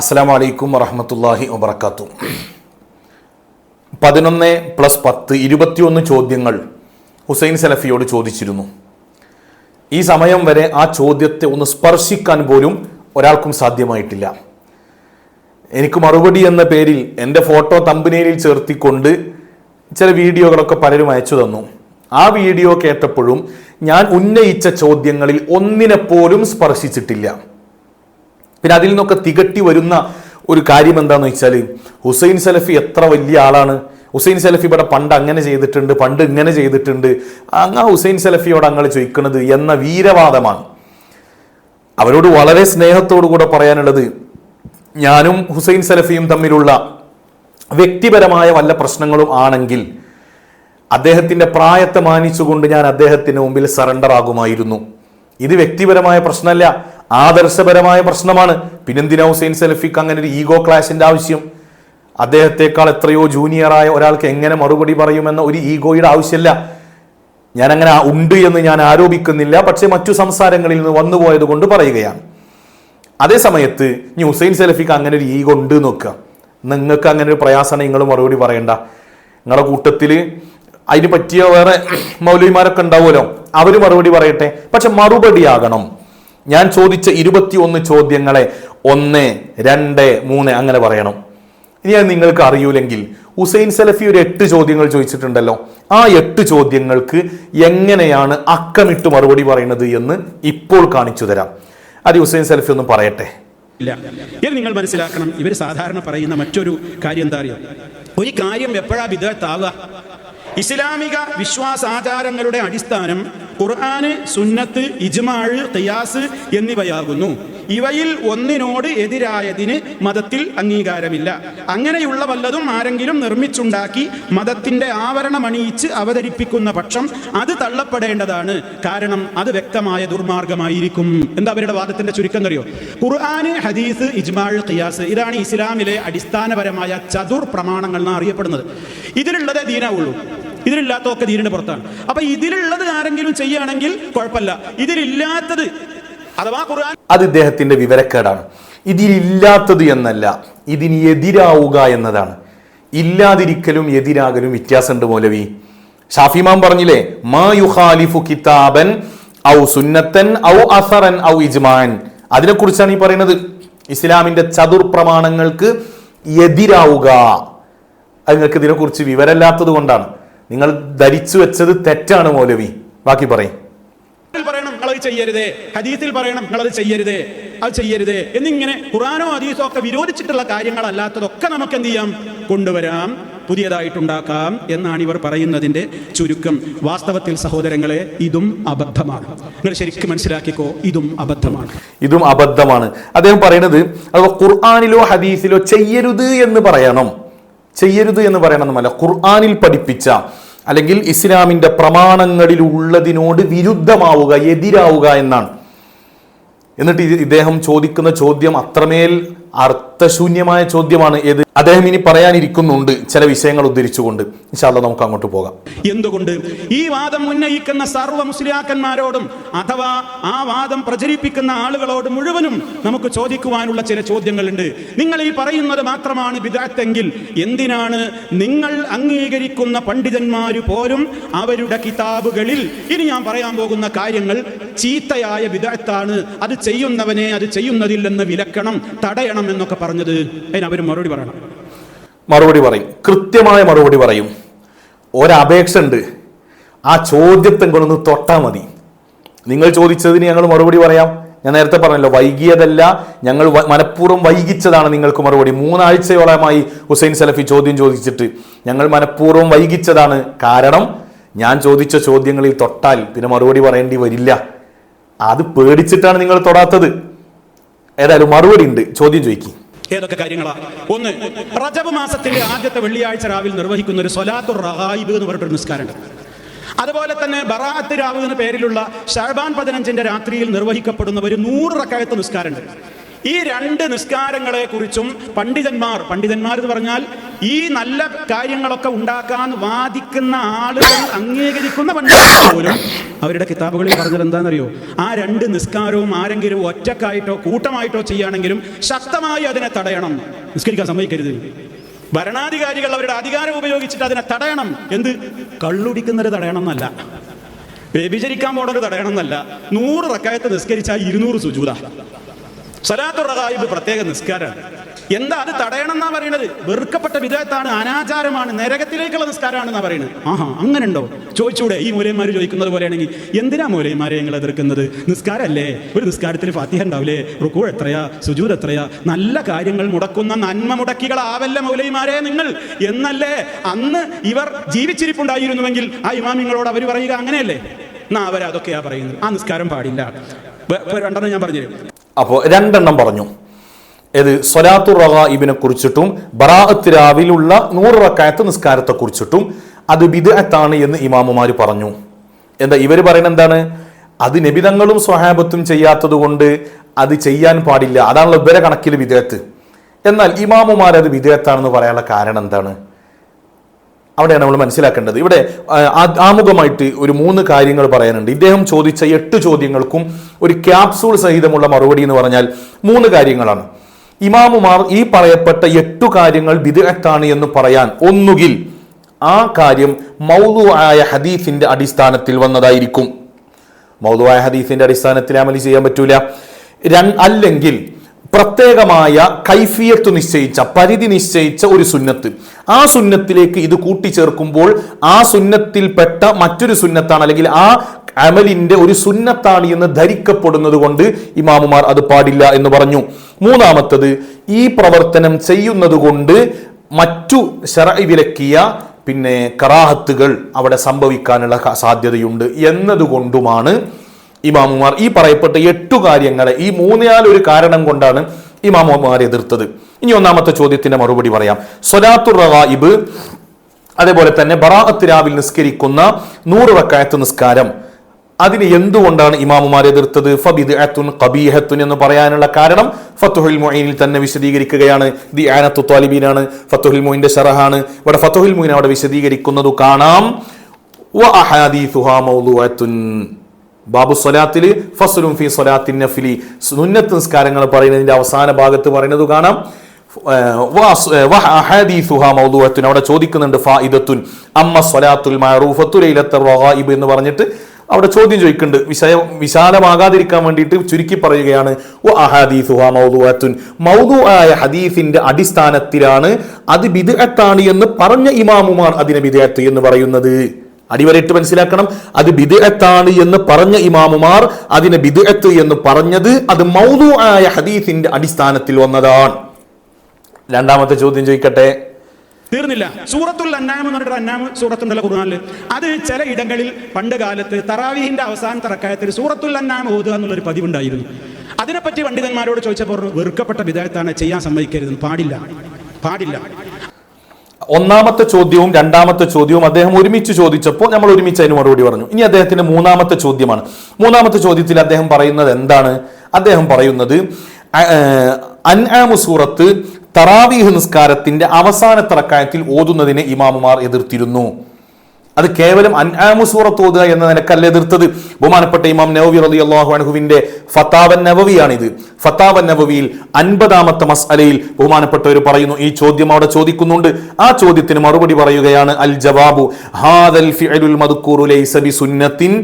അസ്സാം വലൈക്കും വറഹമത്തല്ലാഹി വബർക്കാത്തു പതിനൊന്ന് പ്ലസ് പത്ത് ഇരുപത്തിയൊന്ന് ചോദ്യങ്ങൾ ഹുസൈൻ സലഫിയോട് ചോദിച്ചിരുന്നു. ഈ സമയം വരെ ആ ചോദ്യത്തെ ഒന്ന് സ്പർശിക്കാൻ പോലും ഒരാൾക്കും സാധ്യമായിട്ടില്ല. എനിക്ക് മറുപടി എന്ന പേരിൽ എന്റെ ഫോട്ടോ തമ്പനയിൽ ചേർത്തിക്കൊണ്ട് ചില വീഡിയോകളൊക്കെ പലരും അയച്ചു തന്നു. ആ വീഡിയോ കേട്ടപ്പോഴും ഞാൻ ഉന്നയിച്ച ചോദ്യങ്ങളിൽ ഒന്നിനെപ്പോലും സ്പർശിച്ചിട്ടില്ല. പിന്നെ അതിൽ നിന്നൊക്കെ തികട്ടി വരുന്ന ഒരു കാര്യം എന്താണെന്ന് വെച്ചാൽ ഹുസൈൻ സലഫി എത്ര വലിയ ആളാണ്. ഹുസൈൻ സലഫി ഇവിടെ പണ്ട് അങ്ങനെ ചെയ്തിട്ടുണ്ട് പണ്ട് ഇങ്ങനെ ചെയ്തിട്ടുണ്ട്. അങ്ങ് ഹുസൈൻ സലഫിയോട് അങ്ങനെ ചോദിക്കുന്നത് എന്ന വീരവാദമാണ്. അവരോട് വളരെ സ്നേഹത്തോടു കൂടെ പറയാനുള്ളത് ഞാനും ഹുസൈൻ സലഫിയും തമ്മിലുള്ള വ്യക്തിപരമായ വല്ല പ്രശ്നങ്ങളും ആണെങ്കിൽ അദ്ദേഹത്തിന്റെ പ്രായത്തെ മാനിച്ചുകൊണ്ട് ഞാൻ അദ്ദേഹത്തിന് മുമ്പിൽ സറണ്ടർ ആകുമായിരുന്നു. ഇത് വ്യക്തിപരമായ പ്രശ്നമല്ല ആദർശപരമായ പ്രശ്നമാണ്. പിന്നെന്തിനാ ഹുസൈൻ സെൽഫിക്ക് അങ്ങനെ ഒരു ഈഗോ ക്ലാഷിന്റെ ആവശ്യം? അദ്ദേഹത്തെക്കാൾ എത്രയോ ജൂനിയറായ ഒരാൾക്ക് എങ്ങനെ മറുപടി പറയുമെന്ന ഒരു ഈഗോയുടെ ആവശ്യമില്ല ഞാൻ അങ്ങനെ ഉണ്ട് എന്ന് ഞാൻ ആരോപിക്കുന്നില്ല പക്ഷേ മറ്റു സംസാരങ്ങളിൽ നിന്ന് വന്നുപോയത് കൊണ്ട് പറയുകയാണ്. അതേ സമയത്ത് ഇനി ഹുസൈൻ സെലഫിക്ക് അങ്ങനെ ഒരു ഈഗോ ഉണ്ട് നോക്കുക. നിങ്ങൾക്ക് അങ്ങനെ ഒരു പ്രയാസമാണ് നിങ്ങൾ മറുപടി പറയണ്ട. നിങ്ങളുടെ കൂട്ടത്തിൽ അതിന് പറ്റിയ വേറെ മൗലവിമാരൊക്കെ ഉണ്ടാവുമല്ലോ. അവർ മറുപടി പറയട്ടെ? പക്ഷെ മറുപടിയാകണം. ഞാൻ ചോദിച്ച ഇരുപത്തിയൊന്ന് ചോദ്യങ്ങളെ ഒന്ന് രണ്ട് മൂന്ന് അങ്ങനെ പറയണം. ഇനി അത് നിങ്ങൾക്ക് അറിയൂലെങ്കിൽ ഹുസൈൻ സലഫി ഒരു എട്ട് ചോദ്യങ്ങൾ ചോദിച്ചിട്ടുണ്ടല്ലോ. ആ എട്ട് ചോദ്യങ്ങൾക്ക് എങ്ങനെയാണ് അക്കമിട്ട് മറുപടി പറയുന്നത് എന്ന് ഇപ്പോൾ കാണിച്ചു തരാം. അത് ഹുസൈൻ സലഫി ഒന്ന് പറയട്ടെ. ഇല്ല. ഇത് നിങ്ങൾ മനസ്സിലാക്കണം. ഇവർ സാധാരണ പറയുന്ന മറ്റൊരു കാര്യം എന്താ അറിയാം? ഒരു കാര്യം എപ്പോഴാ വിധത്താവുക ഇസ്ലാമിക വിശ്വാസാചാരങ്ങളുടെ അടിസ്ഥാനം ഖുർആന് സുന്നത്ത് ഇജ്മാഴ് ഖിയാസ് എന്നിവയാകുന്നു. ഇവയിൽ ഒന്നിനോട് എതിരായതിന് മതത്തിൽ അംഗീകാരമില്ല. അങ്ങനെയുള്ള വല്ലതും ആരെങ്കിലും നിർമ്മിച്ചുണ്ടാക്കി മതത്തിന്റെ ആവരണമണിയിച്ച് അവതരിപ്പിക്കുന്ന പക്ഷം അത് തള്ളപ്പെടേണ്ടതാണ്. കാരണം അത് വ്യക്തമായ ദുർമാർഗമായിരിക്കും. എന്താ അവരുടെ വാദത്തിന്റെ ചുരുക്കം അറിയോ ഖുർആന് ഹദീസ് ഇജ്മാഴ് ഖിയാസ് ഇതാണ് ഇസ്ലാമിലെ അടിസ്ഥാനപരമായ ചതുർ പ്രമാണങ്ങൾ എന്ന് അറിയപ്പെടുന്നത്. ഇതിലുള്ളതേ ദീനാവുള്ളൂ. ഇതിലില്ലാത്തതൊക്കെ ദീനിന്റെ പുറത്താണ്. അപ്പൊ ഇതിലുള്ളത് ആരെങ്കിലും ചെയ്യുകയാണെങ്കിൽ കുഴപ്പമില്ല. ഇതിലില്ലാത്തത് അഥവാ ഖുർആൻ അത് ഇദ്ദേഹത്തിന്റെ വിവരക്കേടാണ്. ഇതിലില്ലാത്തത് എന്നല്ല ഇതിന് എതിരാവുക എന്നതാണ്. ഇല്ലാതിരിക്കലും എതിരാകലും വ്യത്യാസമുണ്ട് മൗലവി. ഷാഫിമാൻ പറഞ്ഞില്ലേ മാ യുഖാലിഫു കിതാബൻ ഔ സുന്നത്തൻ ഔ അസറൻ ഔ ഇജ്മാൻ. അതിനെക്കുറിച്ചാണ് ഈ പറയുന്നത്. ഇസ്ലാമിന്റെ ചതുർ പ്രമാണങ്ങൾക്ക് എതിരാവുക. അത് നിങ്ങൾക്ക് ഇതിനെക്കുറിച്ച് വിവരമില്ലാത്തത് കൊണ്ടാണ്. നിങ്ങൾ ധരിച്ചു വെച്ചത് തെറ്റാണ് മൗലവി. ബാക്കി പറയും. പറയണം നിങ്ങളത് ചെയ്യരുതേ. ഹദീസിൽ പറയണം നിങ്ങളത് ചെയ്യരുതേ. അത് ചെയ്യരുതേ. എന്നിങ്ങനെ ഖുറാനോ ഹദീസോ ഒക്കെ വിരോധിച്ചിട്ടുള്ള കാര്യങ്ങളല്ലാത്തതൊക്കെ നമുക്ക് എന്ത് ചെയ്യാം? കൊണ്ടുവരാം. പുതിയതായിട്ടുണ്ടാക്കാം എന്നാണ് ഇവർ പറയുന്നതിന്റെ ചുരുക്കം. വാസ്തവത്തിൽ സഹോദരങ്ങളെ ഇതും അബദ്ധമാണ്. നിങ്ങൾ ശരിക്കും മനസ്സിലാക്കിക്കോ ഇതും അബദ്ധമാണ്. ഇതും അബദ്ധമാണ്. അദ്ദേഹം പറയുന്നത് അഥവാ ഖുർആാനിലോ ഹദീസിലോ ചെയ്യരുത് എന്ന് പറയണം. ചെയ്യരുത് എന്ന് പറയണമെന്നല്ല. ഖുർആാനിൽ പഠിപ്പിച്ച അല്ലെങ്കിൽ ഇസ്ലാമിന്റെ പ്രമാണങ്ങളിൽ ഉള്ളതിനോട് വിരുദ്ധമാവുക എതിരാവുക എന്നാണ്. എന്നിട്ട് ഇദ്ദേഹം ചോദിക്കുന്ന ചോദ്യം അത്രമേൽ അർത്ഥശൂന്യമായ ചോദ്യമാണ് ഏത്? അദ്ദേഹം ഇനി പറയാനിരിക്കുന്നുണ്ട്. ചില വിഷയങ്ങൾ ഉദ്ധരിച്ചുകൊണ്ട്. ഇൻഷാല്ല നമുക്ക് അങ്ങോട്ട് പോകാം. എന്തുകൊണ്ട്? ഈ വാദം ഉന്നയിക്കുന്ന സർവ മുസ്ലിയാക്കന്മാരോടും അഥവാ ആ വാദം പ്രചരിപ്പിക്കുന്ന ആളുകളോട് മുഴുവനും നമുക്ക് ചോദിക്കുവാനുള്ള ചില ചോദ്യങ്ങളുണ്ട്. നിങ്ങൾ ഈ പറയുന്നത് മാത്രമാണ് വിദഗ്ധെങ്കിൽ എന്തിനാണ് നിങ്ങൾ അംഗീകരിക്കുന്ന പണ്ഡിതന്മാർ പോലും അവരുടെ കിതാബുകളിൽ ഇനി ഞാൻ പറയാൻ പോകുന്ന കാര്യങ്ങൾ ചീത്തയായ വിദഗ്ധാണ് അത് ചെയ്യുന്നവനെ അത് ചെയ്യുന്നതില്ലെന്ന് വിലക്കണം തടയണം എന്നൊക്കെ പറഞ്ഞത് അതിന് അവർ മറുപടി പറയണം. മറുപടി പറയും. കൃത്യമായ മറുപടി പറയും. ഒരപേക്ഷ ഉണ്ട് ആ ചോദ്യത്തെ കൊണ്ടൊന്ന് തൊട്ടാൽ മതി. നിങ്ങൾ ചോദിച്ചതിന് ഞങ്ങൾ മറുപടി പറയാം. ഞാൻ നേരത്തെ പറഞ്ഞല്ലോ വൈകിയതല്ല ഞങ്ങൾ മനഃപൂർവം വൈകിച്ചതാണ് നിങ്ങൾക്ക് മറുപടി. മൂന്നാഴ്ചയോളമായി ഹുസൈൻ സലഫി ചോദ്യം ചോദിച്ചിട്ട് ഞങ്ങൾ മനഃപൂർവം വൈകിച്ചതാണ്. കാരണം ഞാൻ ചോദിച്ച ചോദ്യങ്ങളിൽ തൊട്ടാൽ പിന്നെ മറുപടി പറയേണ്ടി വരില്ല. അത് പേടിച്ചിട്ടാണ് നിങ്ങൾ തൊടാത്തത്. ഏതായാലും മറുപടി ഉണ്ട് ചോദ്യം ചോദിക്കും. ഏതൊക്കെ കാര്യങ്ങളാ? ഒന്ന് റജബ് മാസത്തിന്റെ ആദ്യത്തെ വെള്ളിയാഴ്ച രാവിലെ നിർവഹിക്കുന്ന ഒരു സൊലാത്തുർ റഹായിബ് എന്ന് പറഞ്ഞിട്ടൊരു നിസ്കാരമുണ്ട്. അതുപോലെ തന്നെ ബറാഅത്ത് രാവ് എന്ന പേരിലുള്ള ഷഹബാൻ പതിനഞ്ചിന്റെ രാത്രിയിൽ നിർവഹിക്കപ്പെടുന്ന ഒരു നൂറ് റക്കായത്ത് നിസ്കാരമുണ്ട്. ഈ രണ്ട് നിസ്കാരങ്ങളെ കുറിച്ചും പണ്ഡിതന്മാർ പണ്ഡിതന്മാർ എന്ന് പറഞ്ഞാൽ ഈ നല്ല കാര്യങ്ങളൊക്കെ ഉണ്ടാക്കാൻ വാദിക്കുന്ന ആളുകൾ അംഗീകരിക്കുന്ന പണ്ഡിതന്മാർ പോലും അവരുടെ കിതാബുകളിൽ പറഞ്ഞത് എന്താണെന്നറിയോ? ആ രണ്ട് നിസ്കാരവും ആരെങ്കിലും ഒറ്റക്കായിട്ടോ കൂട്ടമായിട്ടോ ചെയ്യുകയാണെങ്കിലും ശക്തമായി അതിനെ തടയണം. നിസ്കരിക്കാൻ സമ്മതിക്കരുത്. ഭരണാധികാരികൾ അവരുടെ അധികാരം ഉപയോഗിച്ചിട്ട് അതിനെ തടയണം. എന്ത്? കള്ളുടിക്കുന്നത് തടയണം എന്നല്ല വ്യഭിചരിക്കാൻ പോണത് തടയണം എന്നല്ല നൂറ് റക്കായത്ത് നിസ്കരിച്ചാൽ ഇരുന്നൂറ് സുജൂത. സലാത്തു റഹായിബ് പ്രത്യേക നിസ്കാരമാണ്. എന്താ അത് തടയണം എന്നാ പറയുന്നത് വെറുക്കപ്പെട്ട വിധേയത്താണ് അനാചാരമാണ് നരകത്തിലേക്കുള്ള നിസ്കാരമാണെന്നാ പറയുന്നത് ആഹാ അങ്ങനെ ഉണ്ടോ ചോദിച്ചൂടെ ഈ മൂലയന്മാർ ചോദിക്കുന്നത് പോലെയാണെങ്കിൽ എന്തിനാ മൂലയന്മാരെ നിങ്ങൾ എതിർക്കുന്നത്? നിസ്കാരമല്ലേ ഒരു നിസ്കാരത്തിൽ ഫാത്തിഹ ഉണ്ടാവില്ലേ? റുക്കൂ എത്രയാ? സുജൂർ എത്രയാ? നല്ല കാര്യങ്ങൾ മുടക്കുന്ന നന്മ മുടക്കികളാവല്ല മൗലൈമാരെ നിങ്ങൾ? എന്നല്ലേ? അന്ന് ഇവർ ജീവിച്ചിരിപ്പുണ്ടായിരുന്നുവെങ്കിൽ ആ ഇമാമിങ്ങളോട് അവർ പറയുക അങ്ങനെയല്ലേ? എന്നാ അവരതൊക്കെയാ പറയുന്നത്. ആ നിസ്കാരം പാടില്ല. രണ്ടെണ്ണം ഞാൻ പറഞ്ഞു അപ്പോൾ രണ്ടെണ്ണം പറഞ്ഞു. ഏത്? സൊലാത്തു റഹായിബിനെ കുറിച്ചിട്ടും ബറാഅത്ത് രാവിലുള്ള നൂറ് റക്കായത്ത് നിസ്കാരത്തെ കുറിച്ചിട്ടും അത് ബിദ്അത്താണ് എന്ന് ഇമാമുമാർ പറഞ്ഞു. എന്താ ഇവർ പറയുന്നത് എന്താണ്? അത് നബിതങ്ങളും സ്വഹാബത്തും ചെയ്യാത്തത് കൊണ്ട് അത് ചെയ്യാൻ പാടില്ല. അതാണല്ലോ ഇവരെ കണക്കിൽ വിദേഹത്ത് എന്നാൽ ഇമാമുമാർ അത് വിദേഹത്താണെന്ന് പറയാനുള്ള കാരണം എന്താണ്? അവിടെയാണ് നമ്മൾ മനസ്സിലാക്കേണ്ടത്. ഇവിടെ ആമുഖമായിട്ട് ഒരു മൂന്ന് കാര്യങ്ങൾ പറയാനുണ്ട്. ഇദ്ദേഹം ചോദിച്ച എട്ട് ചോദ്യങ്ങൾക്കും ഒരു ക്യാപ്സൂൾ സഹിതമുള്ള മറുപടി എന്ന് പറഞ്ഞാൽ മൂന്ന് കാര്യങ്ങളാണ്. ഇമാമുമാർ ഈ പറയപ്പെട്ട എട്ടു കാര്യങ്ങൾ ബിദ്അത്താണ് എന്ന് പറയാൻ ഒന്നുകിൽ ആ കാര്യം മൗലു ആയ ഹദീഫിന്റെ അടിസ്ഥാനത്തിൽ വന്നതായിരിക്കും. മൗലുവായ ഹദീഫിന്റെ അടിസ്ഥാനത്തിൽ അമലി ചെയ്യാൻ പറ്റൂല. അല്ലെങ്കിൽ പ്രത്യേകമായ കൈഫിയത്ത് നിശ്ചയിച്ച പരിധി നിശ്ചയിച്ച ഒരു സുന്നത്ത്. ആ സുന്നത്തിലേക്ക് ഇത് കൂട്ടിച്ചേർക്കുമ്പോൾ ആ സുന്നത്തിൽപ്പെട്ട മറ്റൊരു സുന്നത്താണ് അല്ലെങ്കിൽ ആ അമലിന്റെ ഒരു സുന്നത്താണ് എന്ന് ധരിക്കപ്പെടുന്നത് കൊണ്ട് ഇമാമുമാർ അത് പാടില്ല എന്ന് പറഞ്ഞു. മൂന്നാമത്തത് ഈ പ്രവർത്തനം ചെയ്യുന്നത് കൊണ്ട് മറ്റു ശറഇ വിലക്കിയ പിന്നെ കറാഹത്തുകൾ അവിടെ സംഭവിക്കാനുള്ള സാധ്യതയുണ്ട് എന്നതുകൊണ്ടുമാണ് ഇമാമുമാർ ഈ പറയപ്പെട്ട എട്ടു കാര്യങ്ങളെ ഈ മൂന്നാലൊരു കാരണം കൊണ്ടാണ് ഇമാമുമാർ എതിർത്തത്. ഇനി ഒന്നാമത്തെ ചോദ്യത്തിന്റെ മറുപടി പറയാം. സൊലാത്തു റവായിബ് അതേപോലെ തന്നെ ബറാഅത്ത് രാവിൽ നിസ്കരിക്കുന്ന നൂറ് റക്കായത്ത് നിസ്കാരം. അതിന് എന്തുകൊണ്ടാണ് ഇമാമുമാർ എതിർത്തത്? ഫബിദ് അത്തുൻ ഖബീഹത്തുൻ എന്ന് പറയാനുള്ള കാരണം ഫത്തുഹുൽ മൊയിനിൽ തന്നെ വിശദീകരിക്കുകയാണ്. ദി ആനത്തു ത്വാലിബീനാണ് ഫത്തുഹുൽ മൊയിന്റെ ഷറഹാണ്. ഇവിടെ ഫത്തുഹുൽ മൊയിൻ അവിടെ വിശദീകരിക്കുന്നത് കാണാം. വ ബാബു സ്വലാത്തിൽ ഫസലും ഫി സ്വലാത്തിൻ നഫിലി. സുന്നത്ത് നിസ്കാരങ്ങൾ പറയുന്നതിന്റെ അവസാന ഭാഗത്ത് പറയുന്നത് കാണാം. അഹാദീസുഹാ അവിടെ ചോദിക്കുന്നുണ്ട് ഫായിദത്തുൻ അമ്മ സ്വലാത്തുൽ റഗായിബ് എന്ന് പറഞ്ഞിട്ട് അവിടെ ചോദ്യം ചോദിക്കുന്നുണ്ട്. വിഷയം വിശാലമാകാതിരിക്കാൻ വേണ്ടിയിട്ട് ചുരുക്കി പറയുകയാണ് വ മൗദുഅത്തുൻ. മൗദു ആയ ഹദീഫിന്റെ അടിസ്ഥാനത്തിലാണ് അത് ബിദ്അത്താണ് എന്ന് പറഞ്ഞ ഇമാമുമാർ അതിനെ ബിദ്അത്ത് എന്ന് പറയുന്നത്. അടിവരയിട്ട് മനസ്സിലാക്കണം. അത് ബിദ്അത്താണ് എന്ന് പറഞ്ഞ ഇമാമുമാർ അതിനെ ബിദ്അത്ത് എന്ന് പറഞ്ഞത് അത് മൗദു ആയ ഹദീസിന്റെ അടിസ്ഥാനത്തിൽ വന്നതാണ്. രണ്ടാമത്തെ ചോദ്യം ചോദിക്കട്ടെ? തീർന്നില്ല. സൂറത്തുൽ അന്നാം എന്ന് പറഞ്ഞിട്ട് അന്നാമ സൂറത്തുണ്ടല്ലോ ഖുർആനിൽ അത് ചില ഇടങ്ങളിൽ പണ്ട് കാലത്ത് തറാവീഹിന്റെ അവസാന തറക്കായത്തിൽ സൂറത്തുൽ അന്നാമ ഓതുക എന്നുള്ളൊരു പതിവുണ്ടായിരുന്നു. അതിനെപ്പറ്റി പണ്ഡിതന്മാരോട് ചോദിച്ചപ്പോൾ വെറുക്കപ്പെട്ട വിധേയത്താണ് ചെയ്യാൻ സമ്മതിക്കരുത് പാടില്ല. പാടില്ല. ഒന്നാമത്തെ ചോദ്യവും രണ്ടാമത്തെ ചോദ്യവും അദ്ദേഹം ഒരുമിച്ച് ചോദിച്ചപ്പോൾ നമ്മൾ ഒരുമിച്ച് അതിന് മറുപടി പറഞ്ഞു. ഇനി അദ്ദേഹത്തിന്റെ മൂന്നാമത്തെ ചോദ്യമാണ്. മൂന്നാമത്തെ ചോദ്യത്തിൽ അദ്ദേഹം പറയുന്നത് എന്താണ്? അദ്ദേഹം പറയുന്നത് അൻആമു സൂറത്ത് തറാവീഹ് നിസ്കാരത്തിന്റെ അവസാന തറക്കായത്തിൽ ഓതുന്നതിനെ ഇമാമുമാർ എതിർത്തിരുന്നു. അത് കേവലം അൻആമു സൂറത്ത് ഓതുക എന്ന നിനക്കല്ല എതിർത്തത്? ബഹുമാനപ്പെട്ട ഇമാം നവവി റലി അള്ളാഹു അനഹുവിന്റെ ഫത്താവൻ നവവിയാണിത്. ഫത്താവൻ നവവിയിൽ അൻപതാമത്തെ മസ്അലയിൽ ബഹുമാനപ്പെട്ടവർ പറയുന്നു ഈ ചോദ്യം അവിടെ ചോദിക്കുന്നുണ്ട്. ആ ചോദ്യത്തിന് മറുപടി പറയുകയാണ് അൽ ജവാബു ഹാദൽ ഫിഅലുൽ മദ്കൂറു ലൈസ ബി സുന്നത്തിൻ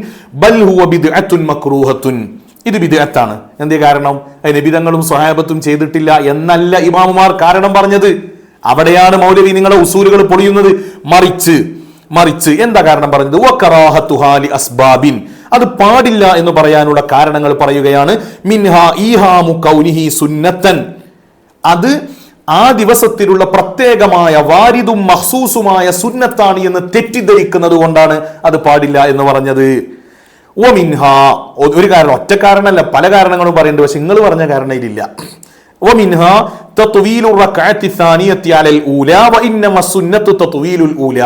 ബൽ ഹുവ ബിദ്അത്തുൻ മക്റൂഹത്തുൻ ഇത് ബിദ്അത്താണ്. എന്തേ കാരണം? നബിതങ്ങളും സ്വഹാബത്തും ചെയ്തിട്ടില്ല എന്നല്ല ഇമാമുമാർ കാരണം പറഞ്ഞത്. അവിടെയാണ് മൗലവി നിങ്ങളുടെ ഉസൂലുകൾ പൊളിയുന്നത്. മറിച്ച് മറിച്ച് എന്താ കാരണം പറഞ്ഞത്? വക്കറാഹത്തുഹാലി അസ്ബാബിൻ. അത് പാടില്ല എന്ന് പറയാനുള്ള കാരണങ്ങൾ പറയുകയാണ്. മിൻഹ ഈഹാമു കൗലിഹി സുന്നത്തൻ. അത് ആ ദിവസത്തിലുള്ള പ്രത്യേകമായ വാരിദും മഹ്സൂസുമായ സുന്നത്താണ് എന്ന് തെറ്റിദ്ധരിക്കുന്നത് കൊണ്ടാണ് അത് പാടില്ല എന്ന് പറഞ്ഞത്. ഓ മിൻഹ ഒരു കാരണം ഒറ്റ കാരണമല്ല പല കാരണങ്ങളും പറയുന്നുണ്ട്. പക്ഷെ നിങ്ങൾ പറഞ്ഞ കാരണം ഇതില്ല ഓ മിൻഹ വ ഇന്നമ തത്വീലുൽ ഊല.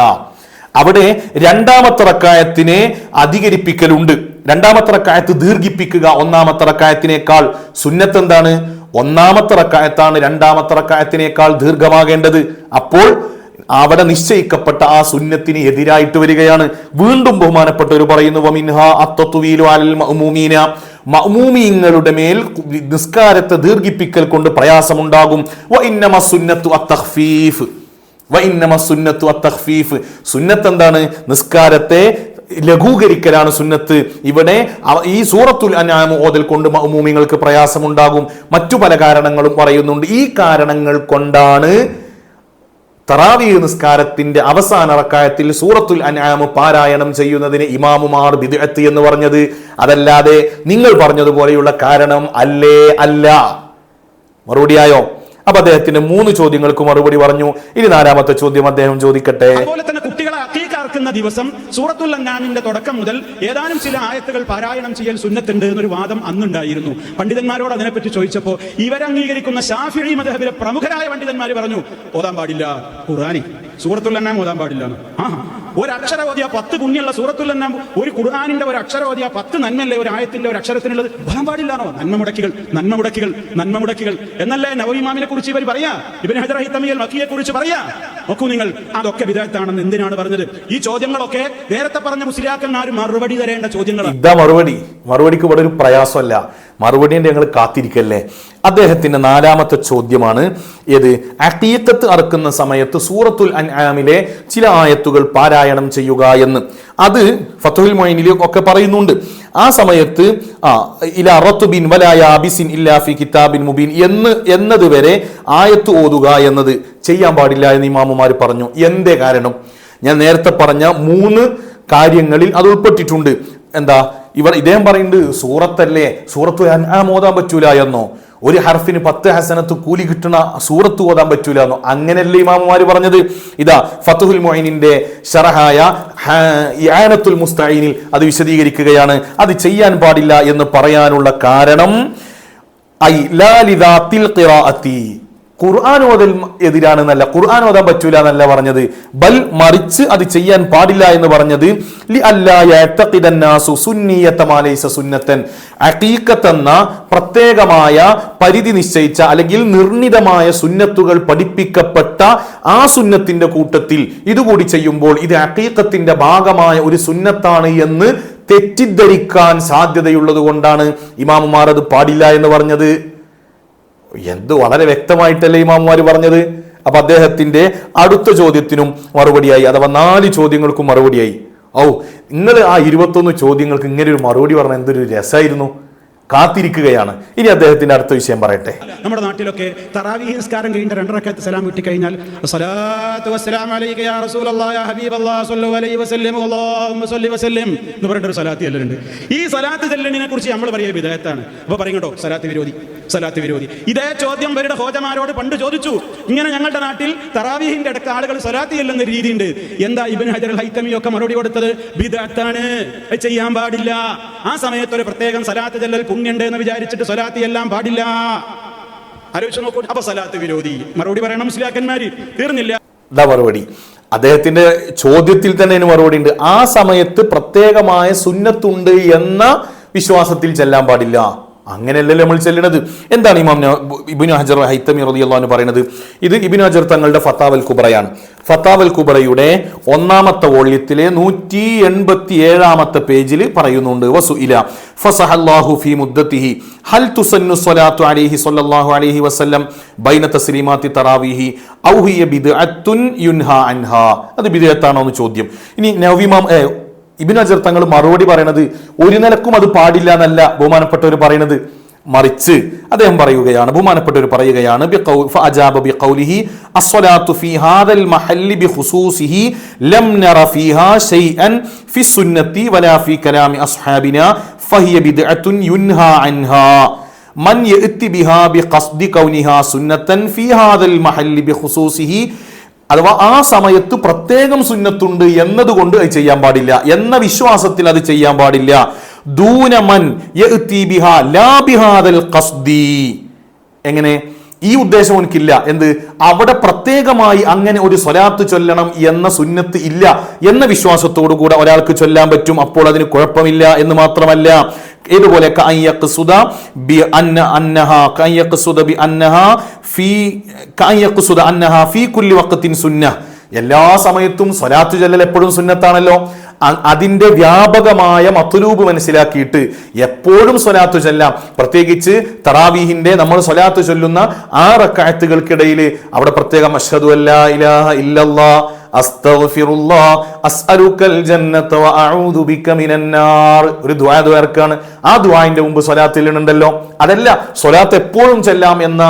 അവിടെ രണ്ടാമത്തെ റക്കായത്തിനെ അധികരിപ്പിക്കലുണ്ട്. രണ്ടാമത്തെ റക്കായത്ത് ദീർഘിപ്പിക്കുക ഒന്നാമത്തെ റക്കായത്തിനേക്കാൾ സുന്നത്ത് എന്താണ്? ഒന്നാമത്തെ റക്കായത്താണ് രണ്ടാമത്തെ റക്കായത്തിനേക്കാൾ ദീർഘമാകേണ്ടത്. അപ്പോൾ അവിടെ നിശ്ചയിക്കപ്പെട്ട ആ സുന്നത്തിന് എതിരായിട്ട് വരികയാണ്. വീണ്ടും ബഹുമാനപ്പെട്ടവർ പറയുന്നു വമിൻഹ അത്തത്തുവീലു അലൽ മേൽ നിസ്കാരത്തെ ദീർഘിപ്പിക്കൽ കൊണ്ട് പ്രയാസമുണ്ടാകും. സുന്നത്തു വ ഇന്നമ സുന്നത്തു അത്തഖ്ഫീഫ്. സുന്നത്ത് എന്താണ് നിസ്കാരത്തെ ലഘൂകരിക്കലാണ് സുന്നത്ത്. ഇവിടെ ഈ സൂറത്തുൽ അനാമ ഓതൽ കൊണ്ട് മഅ്മൂമിങ്ങൾക്ക് പ്രയാസമുണ്ടാകും. മറ്റു പല കാരണങ്ങളും പറയുന്നുണ്ട്. ഈ കാരണങ്ങൾ കൊണ്ടാണ് തറാവീഹ് നിസ്കാരത്തിന്റെ അവസാന റക്കായത്തിൽ സൂറത്തുൽ അൻആം പാരായണം ചെയ്യുന്നതിന് ഇമാമുമാർ ബിദ്അത്ത് എന്ന് പറഞ്ഞത്. അതല്ലാതെ നിങ്ങൾ പറഞ്ഞതുപോലെയുള്ള കാരണം അല്ലേ? അല്ല. മറുപടിയായോ? അപ്പൊ അദ്ദേഹത്തിന്റെ മൂന്ന് ചോദ്യങ്ങൾക്ക് മറുപടി പറഞ്ഞു. ഇനി നാലാമത്തെ ചോദ്യം അദ്ദേഹം ചോദിക്കട്ടെ. അതുപോലെ തന്നെ കുട്ടികളെ അക്കീക്കാർക്കുന്ന ദിവസം സൂറത്തുൽ അന്നാമിന്റെ തുടക്കം മുതൽ ഏതാനും ചില ആയത്തുകൾ പാരായണം ചെയ്യൽ സുന്നത്തുണ്ട് എന്നൊരു വാദം അന്നുണ്ടായിരുന്നു. പണ്ഡിതന്മാരോട് അതിനെപ്പറ്റി ചോദിച്ചപ്പോൾ ഇവരംഗീകരിക്കുന്ന ഷാഫിഴി മദഹബിലെ പ്രമുഖരായ പണ്ഡിതന്മാർ പറഞ്ഞു ഓതാൻ പാടില്ല ഖുർആനി. സൂറത്തുൽ അന്നാം ഓതാൻ പാടില്ല. ആ ഒരു അക്ഷര ഓതിയ പത്ത് സൂറത്തുൽ അന്നാം ഒരു ഖുർആാനിന്റെ ഒരു അക്ഷര ഓതിയ പത്ത് നന്മല്ലേ ഒരു ആയത്തിന്റെ ഒരു അക്ഷരത്തിനുള്ളത്? ഓതാൻ പാടില്ലാണോ നന്മ മുടക്കികൾ നന്മ മുടക്കികൾ നന്മ മുടക്കികൾ. എന്നല്ലേ നവീമാമിനെ കുറിച്ച് ഇവർ പറയാ? ഇവൻ ഹജറഹിത്തമിയൽ മക്കിയെ കുറിച്ച് പറയാ? നോക്കൂ നിങ്ങൾ അതൊക്കെ വിദഗ്ധാണെന്ന് എന്തിനാണ് പറഞ്ഞത്? ഈ ചോദ്യങ്ങളൊക്കെ നേരത്തെ പറഞ്ഞ മുസ്ലിയാക്കന്മാർ മറുപടി തരേണ്ട ചോദ്യങ്ങളാണ് ഇതാ മറുപടി. മറുപടിക്ക് ഇവിടെ ഒരു പ്രയാസമല്ല. മറുപടിന്റെ ഞങ്ങൾ കാത്തിരിക്കല്ലേ? അദ്ദേഹത്തിന്റെ നാലാമത്തെ ചോദ്യമാണ് ഏത്? അക്കീക്കത്ത് അറക്കുന്ന സമയത്ത് സൂറത്തുൽ അൻആമിലെ ചില ആയത്തുകൾ പാരായണം ചെയ്യുക എന്ന്. അത് ഫത്തുൽ മൊയിനിൽ ഒക്കെ പറയുന്നുണ്ട്. ആ സമയത്ത് ആ ഇല അറത്തുബിൻ വലായ അബിസിൻ ഇല്ലാഫി കിതാബിൻ മുബീൻ എന്ന് എന്നത് വരെ ആയത്ത് ഓതുക എന്നത് ചെയ്യാൻ പാടില്ല എന്ന് ഇമാമുമാർ പറഞ്ഞു. എന്തേ കാരണം? ഞാൻ നേരത്തെ പറഞ്ഞ മൂന്ന് കാര്യങ്ങളിൽ അത് ഉൾപ്പെട്ടിട്ടുണ്ട്. എന്താ? ഇവർ ഇദ്ദേഹം പറയുന്നുണ്ട് സൂറത്തല്ലേ സൂറത്ത് അൻആം ഓതാൻ പറ്റൂല എന്നോ. ഒരു ഹർഫിന് പത്ത് ഹസനത്ത് കൂലി കിട്ടണ സൂറത്ത് ഓതാൻ പറ്റൂല എന്നോ. അങ്ങനെയല്ലേ ഇമാമുമാര് പറഞ്ഞത്. ഇതാ ഫത്തുഹുൽ മൊയിനിന്റെ ഷറഹായ ഹാനത്തുൽ മുസ്തഈനിൽ അത് വിശദീകരിക്കുകയാണ്. അത് ചെയ്യാൻ പാടില്ല എന്ന് പറയാനുള്ള കാരണം ഐ ഖുർആൻ ഓതൽ എതിരാണെന്നല്ല ഖുർആൻ ഓതാൻ പറ്റൂല എന്നല്ല പറഞ്ഞത്. ബൽ മറിച്ച് അത് ചെയ്യാൻ പാടില്ല എന്ന് പറഞ്ഞത് ലി സുന്നത്തൻ. അക്കീക്കത്തെന്ന പ്രത്യേകമായ പരിധി നിശ്ചയിച്ച അല്ലെങ്കിൽ നിർണിതമായ സുന്നത്തുകൾ പഠിപ്പിക്കപ്പെട്ട ആ സുന്നത്തിന്റെ കൂട്ടത്തിൽ ഇതുകൂടി ചെയ്യുമ്പോൾ ഇത് അക്കീക്കത്തിന്റെ ഭാഗമായ ഒരു സുന്നത്താണ് എന്ന് തെറ്റിദ്ധരിക്കാൻ സാധ്യതയുള്ളത് കൊണ്ടാണ് ഇമാമുമാർ അത് പാടില്ല എന്ന് പറഞ്ഞത്. എന്ത് വളരെ വ്യക്തമായിട്ടല്ലേ ഇമാമുമാർ പറഞ്ഞത്? അപ്പൊ അദ്ദേഹത്തിന്റെ അടുത്ത ചോദ്യത്തിനും മറുപടിയായി അഥവാ നാല് ചോദ്യങ്ങൾക്കും മറുപടിയായി. ഔ നിങ്ങൾ ആ ഇരുപത്തൊന്ന് ചോദ്യങ്ങൾക്ക് ഇങ്ങനെ ഒരു മറുപടി പറഞ്ഞ എന്തൊരു രസമായിരുന്നു. കാത്തിരിക്കുകയാണ്. ഇനി അദ്ദേഹത്തിന്റെ അടുത്ത വിഷയം പറയട്ടെ. നമ്മുടെ നാട്ടിലൊക്കെ തറാവീഹ് നിസ്കാരം കഴിഞ്ഞ രണ്ടരക്കത്ത് സലാം വിട്ടി കഴിഞ്ഞാൽ എന്ന് ഒരു സലാത്ത് ഈ സലാത്ത് ചെല്ലണിനെ കുറിച്ച് നമ്മൾ പറയുക വിധേയത്താണ് അപ്പൊ പറയും കേട്ടോ സലാത്ത് വിരോധി. സലാത്ത് വിരോധി. ഇതേ ചോദ്യം ഇവരുടെ ഹോജമാരോട് പണ്ട് ചോദിച്ചു. ഇങ്ങനെ ഞങ്ങളുടെ നാട്ടിൽ തറാവീഹിന്റെ ഇടയ്ക്ക് ആളുകൾ സലാത്ത് ചെല്ലുന്ന ഉണ്ട് എന്താ ഇബൻ ഹജർ ഹൈത്തമി ഒക്കെ മറുപടി കൊടുത്തത്? ബിദാത്താണ്. ചെയ്യാൻ പാടില്ല. ആ സമയത്ത് ഒരു പ്രത്യേകം സലാത്ത് ചെല്ലൽ പുണ്യുണ്ട് എന്ന് വിചാരിച്ചിട്ട് സലാത്ത് എല്ലാം പാടില്ല. ആലോചിച്ച് നോക്കൂ. അപ്പൊ സലാത്ത് വിരോധി. മറുപടി പറയണം മുസ്ലിയാക്കന്മാര്. തീർന്നില്ല. മറുപടി. അദ്ദേഹത്തിന്റെ ചോദ്യത്തിൽ തന്നെ അതിന് മറുപടി ഉണ്ട്. ആ സമയത്ത് പ്രത്യേകമായ സുന്നത്തുണ്ട് എന്ന വിശ്വാസത്തിൽ ചെല്ലാൻ പാടില്ല. അങ്ങനെയല്ലല്ലോ നമ്മൾ ചെല്ലണത് എന്താണ് ഇമാം ഇബിനു ഹജർ ഹൈത്തമി റളിയല്ലാഹു പറയുന്നത്? ഇത് ഇബിനു ഹജർ തങ്ങളുടെ ഫത്താവൽ കുബറയാണ് ഫത്താവൽ കുബറയുടെ ഒന്നാമത്തെ വോള്യത്തിലെ നൂറ്റി എൺപത്തി ഏഴാമത്തെ പേജിൽ പറയുന്നുണ്ട് വസു ഇല ഫസഹല്ലാഹു ഫി മുദ്ദത്തിഹി ഹൽ തുസന്നു സ്വലാത്തു അലൈഹി സ്വല്ലല്ലാഹു അലൈഹി വസല്ലം ബൈന തസ്ലീമാത്തി തറാവീഹി ഔ ഹിയ ബിദ്അത്തുൻ യുൻഹ അൻഹാ. അത് ബിദ്അത്താണോ എന്ന് ചോദ്യം. ഇനി നവിമാം ഏ, ഇബിൻ അജർ തങ്ങൾ മറുപടി പറയണത് ഒരു നിലക്കും അത് പാടില്ല എന്നല്ല ബഹുമാനപ്പെട്ടവർ പറയണത്. മറിച്ച് അദ്ദേഹം പറയുകയാണ് ബഹുമാനപ്പെട്ടവർ പറയുകയാണ് ബിഖൗ- ബി ബിഖൗലിഹി അസ്സലാത്തു ഫി ഹാദൽ മഹല്ലി ബിഖുസൂസിഹി ലം നറ അഥവാ ആ സമയത്ത് പ്രത്യേകം സുന്നത്തുണ്ട് എന്നതുകൊണ്ട് അത് ചെയ്യാൻ പാടില്ല. എന്ന വിശ്വാസത്തിൽ അത് ചെയ്യാൻ പാടില്ല. ദൂനമൻ എങ്ങനെ? ഈ ഉദ്ദേശം എനിക്കില്ല എന്ത്? അവിടെ പ്രത്യേകമായി അങ്ങനെ ഒരു സ്വലാത്ത് ചൊല്ലണം എന്ന സുന്നത്ത് ഇല്ല എന്ന വിശ്വാസത്തോടു കൂടെ ഒരാൾക്ക് ചൊല്ലാൻ പറ്റും. അപ്പോൾ അതിന് കുഴപ്പമില്ല എന്ന് മാത്രമല്ല. ഇതുപോലെ എല്ലാ സമയത്തും സ്വലാത്ത് ചൊല്ലൽ എപ്പോഴും സുന്നത്താണല്ലോ. അ- അതിന്റെ വ്യാപകമായ മത്തുലൂബ് മനസ്സിലാക്കിയിട്ട് എപ്പോഴും സ്വലാത്തു ചൊല്ലാം. പ്രത്യേകിച്ച് തറാവീഹിന്റെ നമ്മൾ സ്വലാത്തു ചൊല്ലുന്ന ആ റക്കായത്തുകൾക്കിടയിൽ അവിടെ പ്രത്യേകം അഷ്ഹദു അല്ലാ ഇലാഹ ഇല്ലല്ലാ ഒരു ദുആർക്കാണ് ആ ദുആന്റെ മുമ്പ് സ്വലാത്തിൽ ഉണ്ടല്ലോ അതല്ല സ്വലാത്ത് എപ്പോഴും ചെല്ലാം എന്ന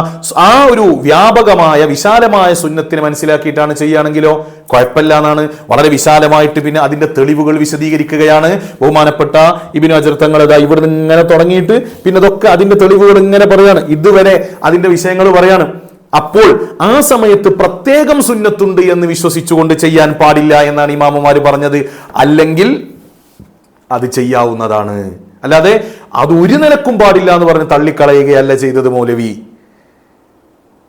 ആ ഒരു വ്യാപകമായ വിശാലമായ സുന്നത്തിനെ മനസ്സിലാക്കിയിട്ടാണ് ചെയ്യുകയാണെങ്കിലോ? കുഴപ്പമില്ല എന്നാണ് വളരെ വിശാലമായിട്ട് പിന്നെ അതിന്റെ തെളിവുകൾ വിശദീകരിക്കുകയാണ്. ബഹുമാനപ്പെട്ട ഇബിനു അജർത്തങ്ങൾ ഇതാ ഇവിടുന്ന് ഇങ്ങനെ തുടങ്ങിയിട്ട് പിന്നെ അതൊക്കെ അതിന്റെ തെളിവുകൾ ഇങ്ങനെ പറയാണ്. ഇതുവരെ അതിന്റെ വിഷയങ്ങൾ പറയാണ്. അപ്പോൾ ആ സമയത്ത് പ്രത്യേകം സുന്നത്തുണ്ട് എന്ന് വിശ്വസിച്ചുകൊണ്ട് ചെയ്യാൻ പാടില്ല എന്നാണ് ഇമാമുമാർ പറഞ്ഞത്. അല്ലെങ്കിൽ അത് ചെയ്യാവുന്നതാണ്. അല്ലാതെ അത് ഒരു നിലക്കും പാടില്ല എന്ന് പറഞ്ഞ് തള്ളിക്കളയുകയല്ല ചെയ്തത് മൗലവി.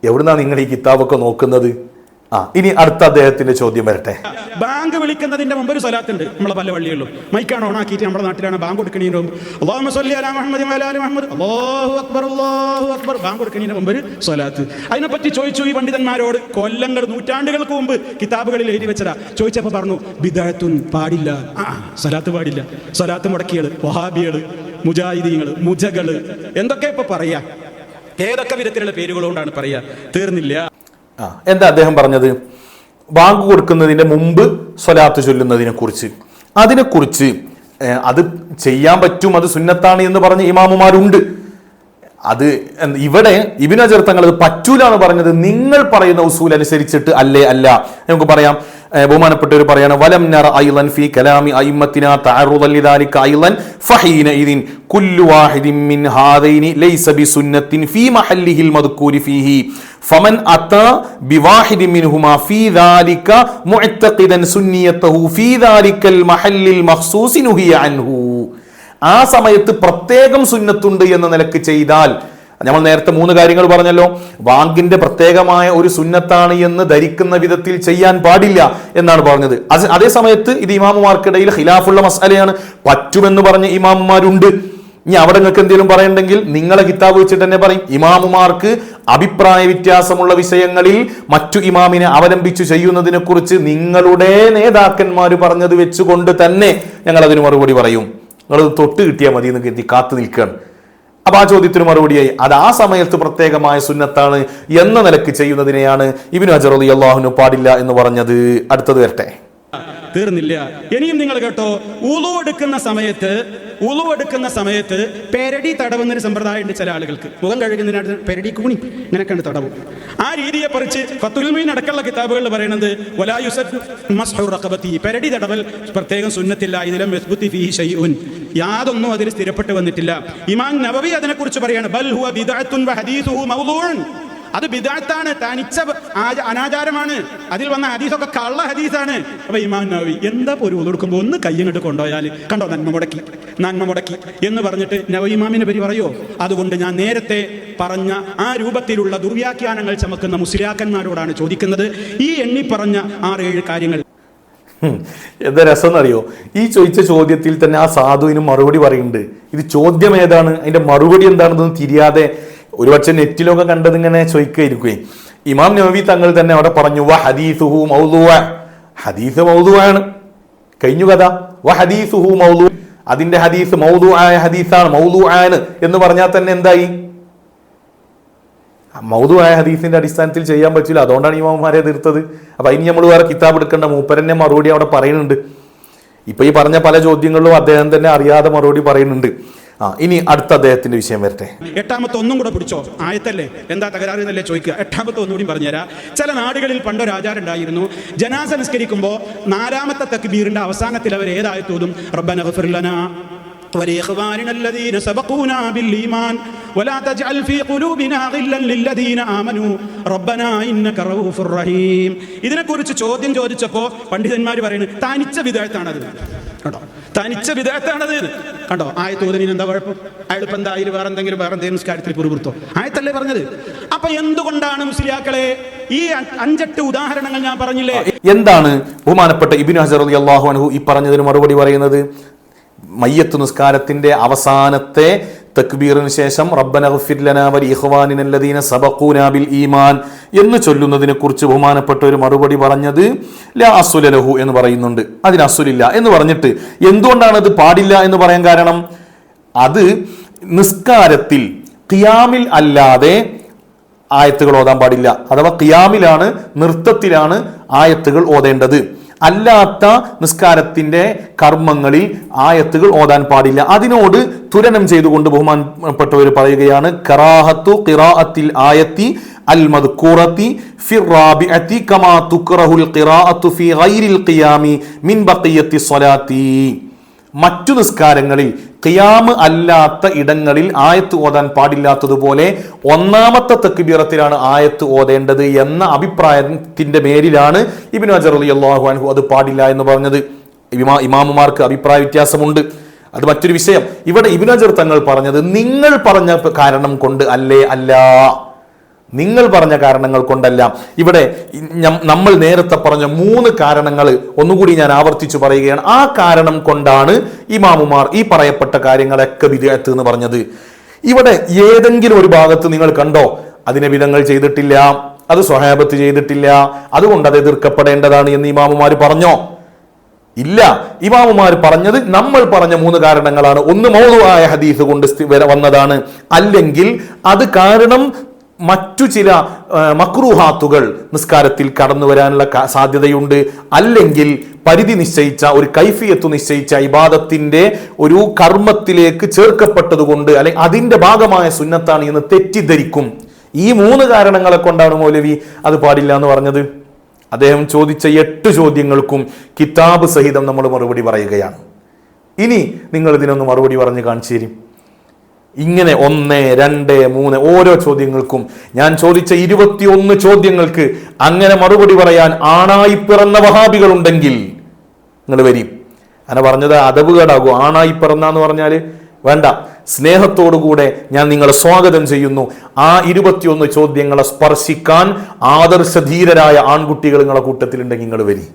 എവിടുന്നാണ് നിങ്ങൾ ഈ കിതാബൊക്കെ നോക്കുന്നത്? ആ ഇനി അടുത്ത അദ്ദേഹത്തിന്റെ ചോദ്യം വരട്ടെ. ബാങ്ക് വിളിക്കുന്നതിന്റെ മുമ്പ് ഒരു സ്വലാത്തുണ്ട്. നമ്മളെ പല പള്ളികളിലും മൈക്കാണ് ഓണാക്കിയിട്ട് നമ്മുടെ നാട്ടിലാണ് ബാങ്ക് കൊടുക്കണീനും അല്ലാഹുമ്മ സ്വല്ലി അലാ മുഹമ്മദ് വഅലാ ആലി മുഹമ്മദ്. അല്ലാഹു അക്ബർ അല്ലാഹു അക്ബർ. ബാങ്ക് കൊടുക്കണതിന് മുമ്പ് ഒരു സ്വലാത്ത്. അതിനെപ്പറ്റി ചോദിച്ചു ഈ പണ്ഡിതന്മാരോട് കൊല്ലങ്ങൾ നൂറ്റാണ്ടുകൾക്ക് മുമ്പ് കിതാബുകളിൽ എഴുതി വെച്ചതാ. ചോദിച്ചപ്പോൾ പറഞ്ഞു ബിദഅത്തുൻ പാടില്ല. ആ സ്വലാത്ത് പാടില്ല. സ്വലാത്ത് മുടക്കിയത് വഹാബികൾ മുജാഹിദീങ്ങൾ മുജകൾ. എന്തൊക്കെ ഇപ്പൊ പറയാ? ഏതൊക്കെ വിധത്തിലുള്ള പേരുകളുകൊണ്ടാണ് പറയാ? തീർന്നില്ല. ആ എന്താ അദ്ദേഹം പറഞ്ഞത്? ബാങ്ക് കൊടുക്കുന്നതിന്റെ മുമ്പ് സ്വലാത്ത് ചൊല്ലുന്നതിനെ കുറിച്ച് അതിനെക്കുറിച്ച് അത് ചെയ്യാൻ പറ്റും അത് സുന്നത്താണ് എന്ന് പറഞ്ഞ ഇമാമുമാരുണ്ട്. അത് ഇവിടെ ഇബിന ചേർത്തങ്ങൾ അത് പറ്റൂല എന്ന് പറഞ്ഞത് നിങ്ങൾ പറയുന്ന ഉസൂൽ അനുസരിച്ചിട്ട് അല്ലേ അല്ല. നമുക്ക് പറയാം ബഹുമാനപ്പെട്ടവർ പറയാണ് വലം നറ ഐലൻ ഫി കലാമി ഐമത്തിന തഅറുദൻ ലിദാലിക ഐളൻ ഫഹീന ഇദിൻ കുല്ലു വാഹിദിൻ മിൻ ഹാദൈനി ലൈസ ബിസുന്നത്തിൻ ഫീ മഹല്ലിഹിൽ മദ്കൂരി ഫീഹി ഫമൻ അതാ ബിവാഹിദിൻ മിൻഹുമാ ഫീ ദാലിക മുഅത്തഖിദൻ സുന്നിയതഹു ഫീ ദാലിക്കൽ മഹല്ലിൽ മഖ്സൂസി നുഹിയ അൻഹു. ആ സമയത്ത് പ്രത്യേകം സുന്നത്തുണ്ട് എന്ന നിലയ്ക്ക് ചെയ്താൽ നമ്മൾ നേരത്തെ മൂന്ന് കാര്യങ്ങൾ പറഞ്ഞല്ലോ. വാങ്കിന്റെ പ്രത്യേകമായ ഒരു സുന്നത്താണ് എന്ന് ധരിക്കുന്ന വിധത്തിൽ ചെയ്യാൻ പാടില്ല എന്നാണ് പറഞ്ഞത്. അതേ സമയത്ത് ഇത് ഇമാമുമാർക്കിടയിൽ ഖിലാഫുള്ള മസാലയാണ് പറ്റുമെന്ന് പറഞ്ഞ ഇമാമുമാരുണ്ട്. ഇനി അവിടെ നിങ്ങൾക്ക് എന്തെങ്കിലും പറയണ്ടെങ്കിൽ നിങ്ങളെ കിതാബ് വെച്ചിട്ട് തന്നെ പറയും. ഇമാമുമാർക്ക് അഭിപ്രായ വ്യത്യാസമുള്ള വിഷയങ്ങളിൽ മറ്റു ഇമാമിനെ അവലംബിച്ചു ചെയ്യുന്നതിനെ കുറിച്ച് നിങ്ങളുടെ നേതാക്കന്മാർ പറഞ്ഞത് വെച്ചുകൊണ്ട് തന്നെ ഞങ്ങൾ അതിന് മറുപടി പറയും. നിങ്ങളത് തൊട്ട് കിട്ടിയാൽ മതി എന്ന് കരുതി കാത്തു നിൽക്കുകയാണ്. അപ്പൊ ആ ചോദ്യത്തിന് മറുപടിയായി അത് ആ സമയത്ത് പ്രത്യേകമായ സുന്നത്താണ് എന്ന നിലയ്ക്ക് ചെയ്യുന്നതിനെയാണ് ഇബിനു അലി അള്ളാഹുനു പാടില്ല എന്ന് പറഞ്ഞത്. അടുത്തത് വരട്ടെ. തീർന്നില്ല. ഇനിയും നിങ്ങൾ കേട്ടോ ഉളു എടുക്കുന്ന സമയത്ത് ഉളു എടുക്കുന്ന സമയത്ത് പെരടി തടവുന്നൊരു സമ്പ്രദായം ഉണ്ട് ചില ആളുകൾക്ക്. മുഖം കഴുകുന്നതിനായിട്ട് പെരടി കൂണി ഇങ്ങനെ കണ്ട് തടവും. ആ രീതിയെ പറിച്ച് ഫത്തുൽമീൻ അടക്കമുള്ള കിതാബുകളിൽ പറയുന്നത് വലാ യുസഫ് മസ്ഹു റഖബത്തി. പെരടി തടവൽ പ്രത്യേകം സുന്നത്തില്ല. ഇതിലും യാതൊന്നും അതിൽ സ്ഥിരപ്പെട്ട് വന്നിട്ടില്ല. ഇമാൻ നബവി അതിനെക്കുറിച്ച് പറയാണ് ബൽ ഹദീസുഹു മൗദൂഉൻ അത് ബിദാത്താണ് തനിച്ച അനാചാരമാണ്. അതിൽ വന്ന ഹദീസൊക്കെ കള്ള ഹദീസാണ്. അപ്പൊ ഇമാൻ നബി എന്താ ഒരു കൊടുക്കുമ്പോൾ ഒന്ന് കയ്യങ്ങോട്ട് കൊണ്ടുപോയാൽ കണ്ടോ നന്മ മുടക്കി നന്മ മുടക്കി എന്ന് പറഞ്ഞിട്ട് നവ ഇമാമിനെ പറ്റി പറയോ? അതുകൊണ്ട് ഞാൻ നേരത്തെ പറഞ്ഞ ആ രൂപത്തിലുള്ള ദുർവ്യാഖ്യാനങ്ങൾ ചമക്കുന്ന മുസ്ലിയാക്കന്മാരോടാണ് ചോദിക്കുന്നത്. ഈ എണ്ണി പറഞ്ഞ ആറേഴ് കാര്യങ്ങൾ. എന്താ രസം എന്നറിയോ ഈ ചോദിച്ച ചോദ്യത്തിൽ തന്നെ ആ സാധുവിന് മറുപടി പറയുന്നുണ്ട്. ഇത് ചോദ്യം ഏതാണ്? അതിന്റെ മറുപടി എന്താണെന്നൊന്നും തിരിയാതെ ഒരുപക്ഷെ നെറ്റിലൊക്കെ കണ്ടത് ഇങ്ങനെ ചോദിക്കുകയായിരിക്കുവേ ഇമാം നബി തങ്ങൾ തന്നെ അവിടെ പറഞ്ഞു വ ഹദീസുഹു മൗദുവ ഹദീസ് മൗദുവാണ് കഴിഞ്ഞു കഥ. വ ഹദീസുഹു മൗദു അതിന്റെ ഹദീസ് മൗദു ആയ ഹദീസാണ്. മൗദു ആണ് എന്ന് പറഞ്ഞാൽ തന്നെ എന്തായി? മൗദു ആയ ഹദീസിന്റെ അടിസ്ഥാനത്തിൽ ചെയ്യാൻ പറ്റില്ല. അതുകൊണ്ടാണ് ഇമാമാരെ തീർത്തത് അപ്പൊ അതിന് നമ്മൾ വേറെ കിതാബ് എടുക്കേണ്ട. മൂപ്പരന്നെ മറുപടി അവിടെ പറയുന്നുണ്ട്. ഇപ്പൊ ഈ പറഞ്ഞ പല ചോദ്യങ്ങളിലും അദ്ദേഹം തന്നെ അറിയാതെ മറുപടി പറയുന്നുണ്ട്. ആ ഇനി അടുത്ത അദ്ദേഹത്തിന്റെ വിഷയം വരട്ടെ എട്ടാമത്തെ ഒന്നും കൂടെ പിടിച്ചോ ആയത്തല്ലേ എന്താ തകരാറ് എന്നല്ലേ ചോദിക്കുക എട്ടാമത്തെ ഒന്നുകൂടി പറഞ്ഞുതരാം ചില നാടുകളിൽ പണ്ടൊരു ആചാരം ഉണ്ടായിരുന്നു ജനാസ നിസ്കരിക്കുമ്പോൾ നാലാമത്തെ തക്ബീറിന്റെ അവസാനത്തിൽ അവർ ഏതായത്തോതും റബ്ബന ഗഫിർ ലനാ ولإخواننا الذين سبقونا بالإيمان ولا تجعل في قلوبنا غلا للذين آمنوا ربنا إنك رؤوف رحيم ഇതിനെക്കുറിച്ച് ചോദ്യം ചോദിച്ചപ്പോൾ പണ്ഡിതന്മാർ പറയുന്നത് തനിച്ച വിധേയത്താണത് കേട്ടോ തനിച്ച വിദേഹത്താണത് കണ്ടോ? ആയ തോതിന് എന്താ കുഴപ്പം? എന്തായാലും എന്താ അതിൽ വേറെ എന്തെങ്കിലും വേറെ എന്തെങ്കിലും കാര്യത്തിൽ പുറപുറത്തോ ആയത്തല്ലേ പറഞ്ഞത്? അപ്പൊ എന്തുകൊണ്ടാണ് മുസ്ലിയാക്കളെ ഈ അഞ്ചെട്ട് ഉദാഹരണങ്ങൾ ഞാൻ പറഞ്ഞില്ലേ? എന്താണ് ബഹുമാനപ്പെട്ട ഇബിൻ ഹസർ അള്ളാഹു അൻഹു ഈ പറഞ്ഞതിന് മറുപടി പറയുന്നത്? മയ്യത്ത് നിസ്കാരത്തിന്റെ അവസാനത്തെ തക്ബീറിന് ശേഷം റബ്ബന സബക്കൂനാബിൽ ഈമാൻ എന്ന് ചൊല്ലുന്നതിനെ കുറിച്ച് ബഹുമാനപ്പെട്ട ഒരു മറുപടി പറഞ്ഞത് ലാ എന്ന് പറയുന്നുണ്ട്. അതിന് അസുലില്ല എന്ന് പറഞ്ഞിട്ട് എന്തുകൊണ്ടാണ് അത് പാടില്ല എന്ന് പറയാൻ കാരണം? അത് നിസ്കാരത്തിൽ ഖിയാമിൽ അല്ലാതെ ആയത്തുകൾ ഓതാൻ പാടില്ല. അഥവാ ഖിയാമിലാണ് നൃത്തത്തിലാണ് ആയത്തുകൾ ഓതേണ്ടത്. അല്ലാത്ത നിസ്കാരത്തിന്റെ കർമ്മങ്ങളിൽ ആയത്തുകൾ ഓതാൻ പാടില്ല. അതിനോട് തുരനം ചെയ്തുകൊണ്ട് ബഹുമാനപ്പെട്ടവർ പറയുകയാണ് കറാഹത്തു ഖിറാഅത്തിൽ ആയത്തി അൽ മദ്കൂറത്തി ഫി റാബിഅത്തി കമാ തുക്റഹുൽ ഖിറാഅത്തു ഫി ഗൈരിൽ ഖിയാമി മിൻ ബഖിയത്തി സ്വലാത്തി. മറ്റു നിസ്കാരങ്ങളിൽ ഖിയാമ് അല്ലാത്ത ഇടങ്ങളിൽ ആയത്ത് ഓതാൻ പാടില്ലാത്തതുപോലെ ഒന്നാമത്തെ തെക്കുബീറത്തിലാണ് ആയത്ത് ഓതേണ്ടത് എന്ന അഭിപ്രായത്തിന്റെ മേലിലാണ് ഇബിൻ അജർ അലി അള്ളാഹു അൻഹു അത് പാടില്ല എന്ന് പറഞ്ഞത്. ഇമാ ഇമാമുമാർക്ക് അഭിപ്രായ വ്യത്യാസമുണ്ട്. അത് മറ്റൊരു വിഷയം. ഇവിടെ ഇബിനജർ തങ്ങൾ പറഞ്ഞത് നിങ്ങൾ പറഞ്ഞ കാരണം കൊണ്ട് അല്ലേ അല്ല. നിങ്ങൾ പറഞ്ഞ കാരണങ്ങൾ കൊണ്ടല്ല ഇവിടെ നമ്മൾ നേരത്തെ പറഞ്ഞ മൂന്ന് കാരണങ്ങൾ ഒന്നുകൂടി ഞാൻ ആവർത്തിച്ചു പറയുകയാണ്. ആ കാരണം കൊണ്ടാണ് ഇമാമുമാർ ഈ പറയപ്പെട്ട കാര്യങ്ങളൊക്കെ വിദേഹത്ത് എന്ന് പറഞ്ഞത്. ഇവിടെ ഏതെങ്കിലും ഒരു ഭാഗത്ത് നിങ്ങൾ കണ്ടോ അതിനെ വിധങ്ങൾ ചെയ്തിട്ടില്ല അത് സ്വഹാബത്ത് ചെയ്തിട്ടില്ല അതുകൊണ്ട് അത് എതിർക്കപ്പെടേണ്ടതാണ് എന്ന് ഇമാമുമാർ പറഞ്ഞോ? ഇല്ല. ഇമാമുമാർ പറഞ്ഞത് നമ്മൾ പറഞ്ഞ മൂന്ന് കാരണങ്ങളാണ്. ഒന്ന് മൗതുവായ ഹദീസ് കൊണ്ട് വന്നതാണ്. അല്ലെങ്കിൽ അത് കാരണം മറ്റു ചില മക്രൂഹാത്തുകൾ നിസ്കാരത്തിൽ കടന്നു വരാനുള്ള സാധ്യതയുണ്ട്. അല്ലെങ്കിൽ പരിധി നിശ്ചയിച്ച ഒരു കൈഫിയത്ത് നിശ്ചയിച്ച ഇബാദത്തിന്റെ ഒരു കർമ്മത്തിലേക്ക് ചേർക്കപ്പെട്ടതുകൊണ്ട് അല്ലെങ്കിൽ അതിന്റെ ഭാഗമായ സുന്നത്താണ് എന്ന് തെറ്റിദ്ധരിക്കും. ഈ മൂന്ന് കാരണങ്ങളെ കൊണ്ടാണ് മൗലവി അത് പാടില്ല എന്ന് പറഞ്ഞത്. അദ്ദേഹം ചോദിച്ച എട്ട് ചോദ്യങ്ങൾക്കും കിതാബ് സഹിതം നമ്മൾ മറുപടി പറയുകയാണ്. ഇനി നിങ്ങൾ ഇതിനൊന്ന് മറുപടി പറഞ്ഞ് കാണിച്ചു തരും. ഇങ്ങനെ ഒന്ന് രണ്ട് മൂന്ന് ഓരോ ചോദ്യങ്ങൾക്കും ഞാൻ ചോദിച്ച ഇരുപത്തിയൊന്ന് ചോദ്യങ്ങൾക്ക് അങ്ങനെ മറുപടി പറയാൻ ആണായി പിറന്ന വഹാബികൾ ഉണ്ടെങ്കിൽ നിങ്ങൾ വരും. അങ്ങനെ പറഞ്ഞത് അതവുകേടാകും ആണായി പിറന്ന എന്ന് പറഞ്ഞാൽ വേണ്ട. സ്നേഹത്തോടുകൂടെ ഞാൻ നിങ്ങളെ സ്വാഗതം ചെയ്യുന്നു. ആ ഇരുപത്തിയൊന്ന് ചോദ്യങ്ങളെ സ്പർശിക്കാൻ ആദർശധീരരായ ആൺകുട്ടികൾ നിങ്ങളുടെ കൂട്ടത്തിലുണ്ടെങ്കിൽ നിങ്ങൾ വരി.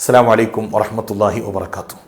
അസ്സാം വലൈക്കും വറഹമത്തല്ലാഹി വാത്തു